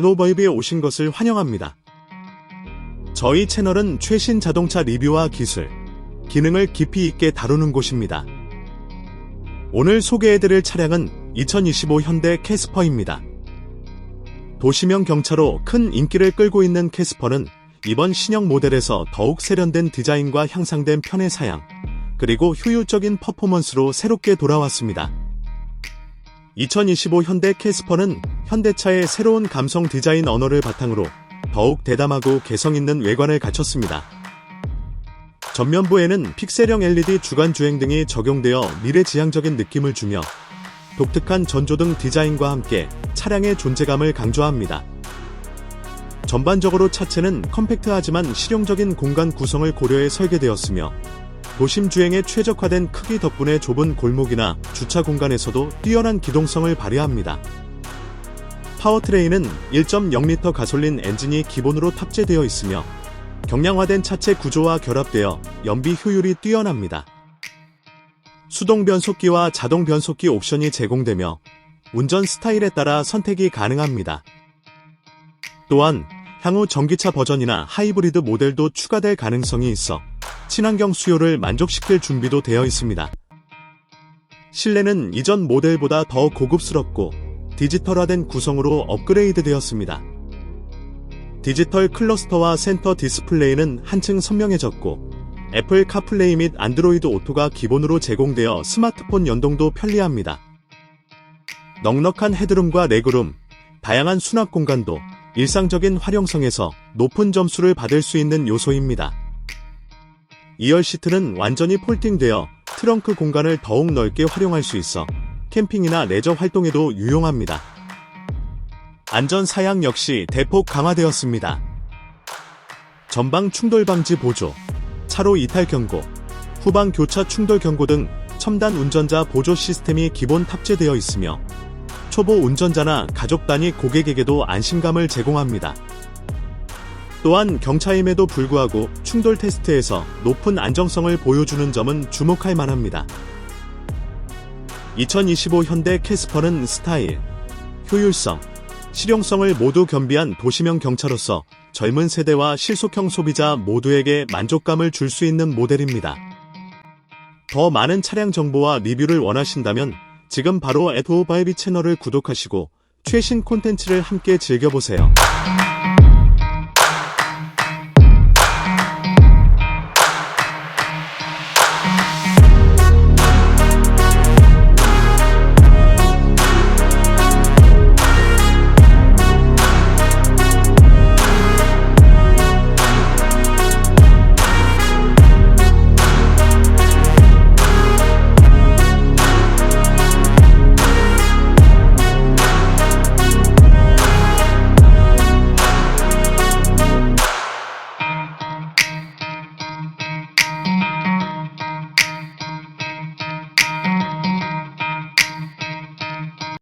로버입에 오신 것을 환영합니다. 저희 채널은 최신 자동차 리뷰와 기술, 기능을 깊이 있게 다루는 곳입니다. 오늘 소개해드릴 차량은 2025 현대 캐스퍼입니다. 도시명 경차로 큰 인기를 끌고 있는 캐스퍼는 이번 신형 모델에서 더욱 세련된 디자인과 향상된 편의 사양, 그리고 효율적인 퍼포먼스로 새롭게 돌아왔습니다. 2025 현대 캐스퍼는 현대차의 새로운 감성 디자인 언어를 바탕으로 더욱 대담하고 개성 있는 외관을 갖췄습니다. 전면부에는 픽셀형 LED 주간 주행 등이 적용되어 미래지향적인 느낌을 주며 독특한 전조등 디자인과 함께 차량의 존재감을 강조합니다. 전반적으로 차체는 컴팩트하지만 실용적인 공간 구성을 고려해 설계되었으며 도심 주행에 최적화된 크기 덕분에 좁은 골목이나 주차 공간에서도 뛰어난 기동성을 발휘합니다. 파워트레인은 1.0L 가솔린 엔진이 기본으로 탑재되어 있으며 경량화된 차체 구조와 결합되어 연비 효율이 뛰어납니다. 수동 변속기와 자동 변속기 옵션이 제공되며 운전 스타일에 따라 선택이 가능합니다. 또한 향후 전기차 버전이나 하이브리드 모델도 추가될 가능성이 있어 친환경 수요를 만족시킬 준비도 되어 있습니다. 실내는 이전 모델보다 더 고급스럽고 디지털화된 구성으로 업그레이드 되었습니다. 디지털 클러스터와 센터 디스플레이는 한층 선명해졌고 애플 카플레이 및 안드로이드 오토가 기본으로 제공되어 스마트폰 연동도 편리합니다. 넉넉한 헤드룸과 레그룸, 다양한 수납 공간도 일상적인 활용성에서 높은 점수를 받을 수 있는 요소입니다. 2열 시트는 완전히 폴딩되어 트렁크 공간을 더욱 넓게 활용할 수 있어 캠핑이나 레저 활동에도 유용합니다. 안전 사양 역시 대폭 강화되었습니다. 전방 충돌 방지 보조, 차로 이탈 경고, 후방 교차 충돌 경고 등 첨단 운전자 보조 시스템이 기본 탑재되어 있으며 초보 운전자나 가족 단위 고객에게도 안심감을 제공합니다. 또한 경차임에도 불구하고 충돌 테스트에서 높은 안정성을 보여주는 점은 주목할 만합니다. 2025 현대 캐스퍼는 스타일, 효율성, 실용성을 모두 겸비한 도시명 경차로서 젊은 세대와 실속형 소비자 모두에게 만족감을 줄 수 있는 모델입니다. 더 많은 차량 정보와 리뷰를 원하신다면 지금 바로 에드오바이비 채널을 구독하시고 최신 콘텐츠를 함께 즐겨보세요.